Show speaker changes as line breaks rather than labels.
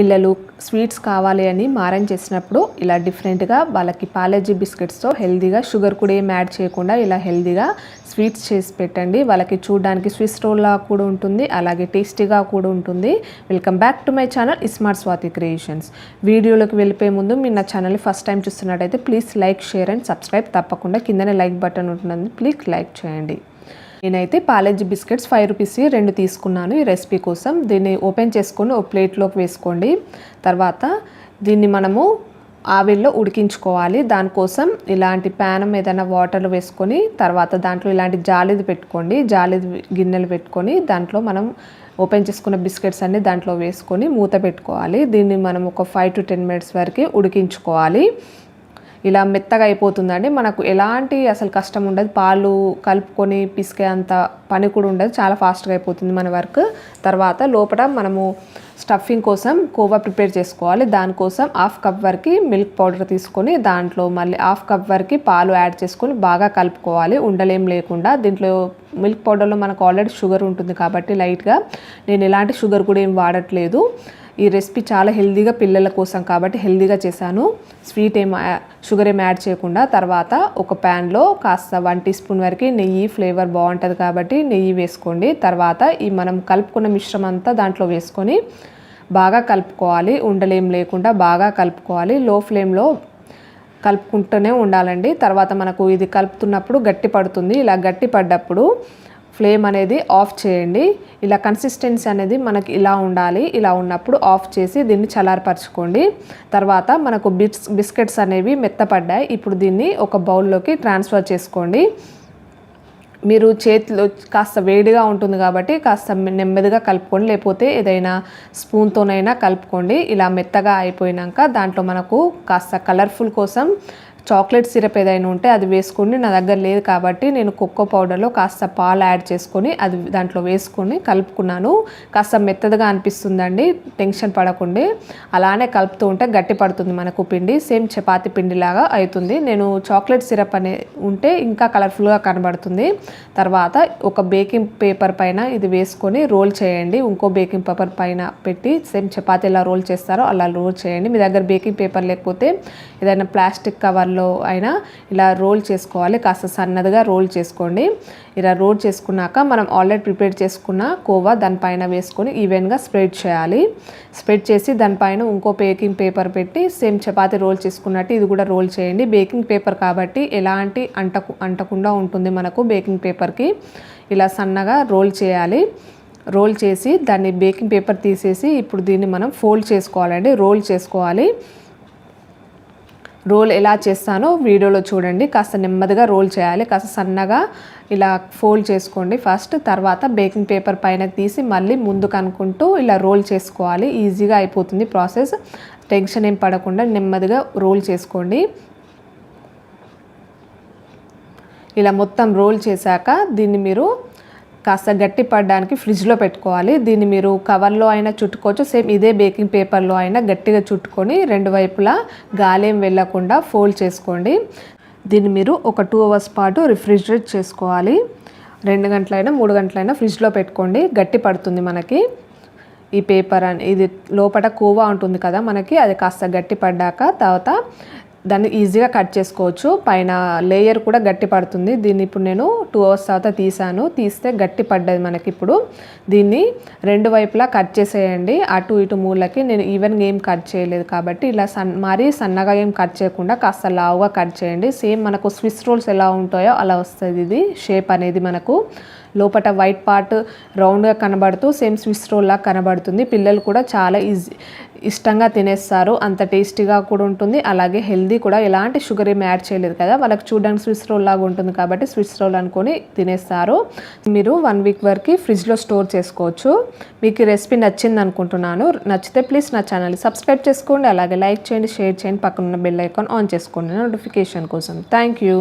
పిల్లలు స్వీట్స్ కావాలి అని మారం చేసినప్పుడు ఇలా డిఫరెంట్గా వాళ్ళకి పాలజీ బిస్కెట్స్తో హెల్దీగా షుగర్ కూడా ఏం యాడ్ చేయకుండా ఇలా హెల్దీగా స్వీట్స్ చేసి పెట్టండి. వాళ్ళకి చూడడానికి స్విస్ రోల్లా కూడా ఉంటుంది అలాగే టేస్టీగా కూడా ఉంటుంది. Welcome back to my channel iSmart Swathi creations. వీడియోలోకి వెళ్ళిపోయే ముందు మీరు నా ఛానల్ ఫస్ట్ టైం చూస్తున్నట్టయితే please like share and subscribe తప్పకుండా కిందనే లైక్ బటన్ ఉంటుంది. ప్లీజ్ లైక్ చేయండి. నేనైతే పాలేజ్ బిస్కెట్స్ ఫైవ్ రూపీస్ రెండు తీసుకున్నాను ఈ రెసిపీ కోసం. దీన్ని ఓపెన్ చేసుకొని ఒక ప్లేట్లోకి వేసుకోండి. తర్వాత దీన్ని మనము ఆవిరిలో ఉడికించుకోవాలి. దానికోసం ఇలాంటి ప్యానం ఏదైనా వాటర్ వేసుకొని తర్వాత దాంట్లో ఇలాంటి జాలిది పెట్టుకోండి. జాలిది గిన్నెలు పెట్టుకొని దాంట్లో మనం ఓపెన్ చేసుకున్న బిస్కెట్స్ అన్ని దాంట్లో వేసుకొని మూత పెట్టుకోవాలి. దీన్ని మనం ఒక ఫైవ్ టు టెన్ మినిట్స్ వరకు ఉడికించుకోవాలి. ఇలా మెత్తగా అయిపోతుందండి. మనకు ఎలాంటి అసలు కష్టం ఉండదు. పాలు కలుపుకొని పిసికే అంత పని కూడా ఉండదు. చాలా ఫాస్ట్గా అయిపోతుంది మన వర్క్. తర్వాత లోపల మనము స్టఫింగ్ కోసం కోవా ప్రిపేర్ చేసుకోవాలి. దానికోసం హాఫ్ కప్ వరకు మిల్క్ పౌడర్ తీసుకొని దాంట్లో మళ్ళీ హాఫ్ కప్ వరకు పాలు యాడ్ చేసుకొని బాగా కలుపుకోవాలి. ఉండలేం లేకుండా. దీంట్లో మిల్క్ పౌడర్లో మనకు ఆల్రెడీ షుగర్ ఉంటుంది కాబట్టి లైట్గా. నేను ఎలాంటి షుగర్ కూడా ఏం వాడట్లేదు. ఈ రెసిపీ చాలా హెల్దీగా పిల్లల కోసం కాబట్టి హెల్దీగా చేశాను. స్వీట్ ఏం షుగర్ ఏం యాడ్ చేయకుండా తర్వాత ఒక ప్యాన్లో కాస్త వన్ టీ స్పూన్ వరకు నెయ్యి ఫ్లేవర్ బాగుంటుంది కాబట్టి నెయ్యి వేసుకోండి. తర్వాత ఈ మనం కలుపుకున్న మిశ్రమం అంతా దాంట్లో వేసుకొని బాగా కలుపుకోవాలి. ఉండలేం లేకుండా బాగా కలుపుకోవాలి. లో ఫ్లేమ్లో కలుపుకుంటూనే ఉండాలండి. తర్వాత మనకు ఇది కలుపుతున్నప్పుడు గట్టి పడుతుంది. ఇలా గట్టి పడ్డప్పుడు ఫ్లేమ్ అనేది ఆఫ్ చేయండి. ఇలా కన్సిస్టెన్సీ అనేది మనకి ఇలా ఉండాలి. ఇలా ఉన్నప్పుడు ఆఫ్ చేసి దీన్ని చల్లారపరచుకోండి. తర్వాత మనకు బిట్స్ బిస్కెట్స్ అనేవి మెత్తపడ్డాయి. ఇప్పుడు దీన్ని ఒక బౌల్లోకి ట్రాన్స్ఫర్ చేసుకోండి. మీరు చేతిలో కాస్త వేడిగా ఉంటుంది కాబట్టి కాస్త నెమ్మదిగా కలుపుకోండి లేకపోతే ఏదైనా స్పూన్తోనైనా కలుపుకోండి. ఇలా మెత్తగా అయిపోయినాక దాంట్లో మనకు కాస్త కలర్ఫుల్ కోసం చాక్లెట్ సిరప్ ఏదైనా ఉంటే అది వేసుకుని నా దగ్గర లేదు కాబట్టి నేను కొక్కో పౌడర్లో కాస్త పాలు యాడ్ చేసుకొని అది దాంట్లో వేసుకొని కలుపుకున్నాను. కాస్త మెత్తగా అనిపిస్తుందండి టెన్షన్ పడకుండా. అలానే కలుపుతూ ఉంటే గట్టి పడుతుంది మనకు పిండి సేమ్ చపాతి పిండిలాగా అవుతుంది నేను చాక్లెట్ సిరప్ అనే ఉంటే ఇంకా కలర్ఫుల్గా కనబడుతుంది. తర్వాత ఒక బేకింగ్ పేపర్ పైన ఇది వేసుకొని రోల్ చేయండి. ఇంకో బేకింగ్ పేపర్ పైన పెట్టి సేమ్ చపాతి ఎలా రోల్ చేస్తారో అలా రోల్ చేయండి. మీ దగ్గర బేకింగ్ పేపర్ లేకపోతే ఏదైనా ప్లాస్టిక్ కవర్ లో అయినా ఇలా రోల్ చేసుకోవాలి. కాస్త సన్నదిగా రోల్ చేసుకోండి. ఇలా రోల్ చేసుకున్నాక మనం ఆల్రెడీ ప్రిపేర్ చేసుకున్న కోవా దానిపైన వేసుకొని ఈవెన్గా స్ప్రెడ్ చేయాలి. స్ప్రెడ్ చేసి దానిపైన ఇంకో బేకింగ్ పేపర్ పెట్టి సేమ్ చపాతి రోల్ చేసుకున్నట్టు ఇది కూడా రోల్ చేయండి. బేకింగ్ పేపర్ కాబట్టి ఎలాంటి అంటకు అంటకుండా ఉంటుంది మనకు బేకింగ్ పేపర్కి. ఇలా సన్నగా రోల్ చేయాలి. రోల్ చేసి దాన్ని బేకింగ్ పేపర్ తీసేసి ఇప్పుడు దీన్ని మనం ఫోల్డ్ చేసుకోవాలండి. రోల్ చేసుకోవాలి. రోల్ ఎలా చేస్తానో వీడియోలో చూడండి. కాస్త నెమ్మదిగా రోల్ చేయాలి. కాస్త సన్నగా ఇలా ఫోల్డ్ చేసుకోండి ఫస్ట్. తర్వాత బేకింగ్ పేపర్ పైన తీసి మళ్ళీ ముందుకు అనుకుంటూ ఇలా రోల్ చేసుకోవాలి. ఈజీగా అయిపోతుంది ప్రాసెస్. టెన్షన్ ఏం పడకుండా నెమ్మదిగా రోల్ చేసుకోండి. ఇలా మొత్తం రోల్ చేశాక దీన్ని మీరు కాస్త గట్టి పడడానికి ఫ్రిడ్జ్లో పెట్టుకోవాలి. దీన్ని మీరు కవర్లో అయినా చుట్టుకోవచ్చు. సేమ్ ఇదే బేకింగ్ పేపర్లో అయినా గట్టిగా చుట్టుకొని రెండు వైపులా గాలేం వెళ్ళకుండా ఫోల్డ్ చేసుకోండి. దీన్ని మీరు ఒక టూ అవర్స్ పాటు రిఫ్రిజిరేట్ చేసుకోవాలి. రెండు గంటలైనా మూడు గంటలైనా ఫ్రిడ్జ్లో పెట్టుకోండి. గట్టి పడుతుంది మనకి. ఈ పేపర్ అని ఇది లోపల కోవా ఉంటుంది కదా మనకి అది కాస్త గట్టి పడ్డాక తర్వాత దాన్ని ఈజీగా కట్ చేసుకోవచ్చు. పైన లేయర్ కూడా గట్టి పడుతుంది. దీన్ని ఇప్పుడు నేను టూ అవర్స్ తర్వాత తీసాను. తీస్తే గట్టి పడ్డది మనకి ఇప్పుడు దీన్ని రెండు వైపులా కట్ చేసేయండి. అటు ఇటు మూలకి. నేను ఈవెన్ ఏం కట్ చేయలేదు కాబట్టి ఇలా సన్ మరీ సన్నగా ఏం కట్ చేయకుండా కాస్త లావుగా కట్ చేయండి. సేమ్ మనకు స్విస్ రోల్స్ ఎలా ఉంటాయో అలా వస్తుంది ఇది. షేప్ అనేది మనకు లోపల వైట్ పార్ట్ రౌండ్గా కనబడుతూ సేమ్ స్విస్ రోల్లా కనబడుతుంది. పిల్లలు కూడా చాలా ఈజీ ఇష్టంగా తినేస్తారు అంత టేస్టీగా కూడా ఉంటుంది. అలాగే హెల్దీ కూడా ఎలాంటి షుగర్ ఏమి యాడ్ చేయలేదు కదా. వాళ్ళకి చూడడానికి స్విస్ రోల్ లాగా ఉంటుంది కాబట్టి స్విస్ రోల్ అనుకొని తినేస్తారు. మీరు వన్ వీక్ వరకు ఫ్రిడ్జ్లో స్టోర్ చేసుకోవచ్చు. మీకు ఈ రెసిపీ నచ్చింది అనుకుంటున్నాను. నచ్చితే ప్లీజ్ నా ఛానల్ సబ్స్క్రైబ్ చేసుకోండి. అలాగే లైక్ చేయండి షేర్ చేయండి. పక్కన ఉన్న బెల్ ఐకాన్ ఆన్ చేసుకోండి. నోటిఫికేషన్ కోసం. Thank you.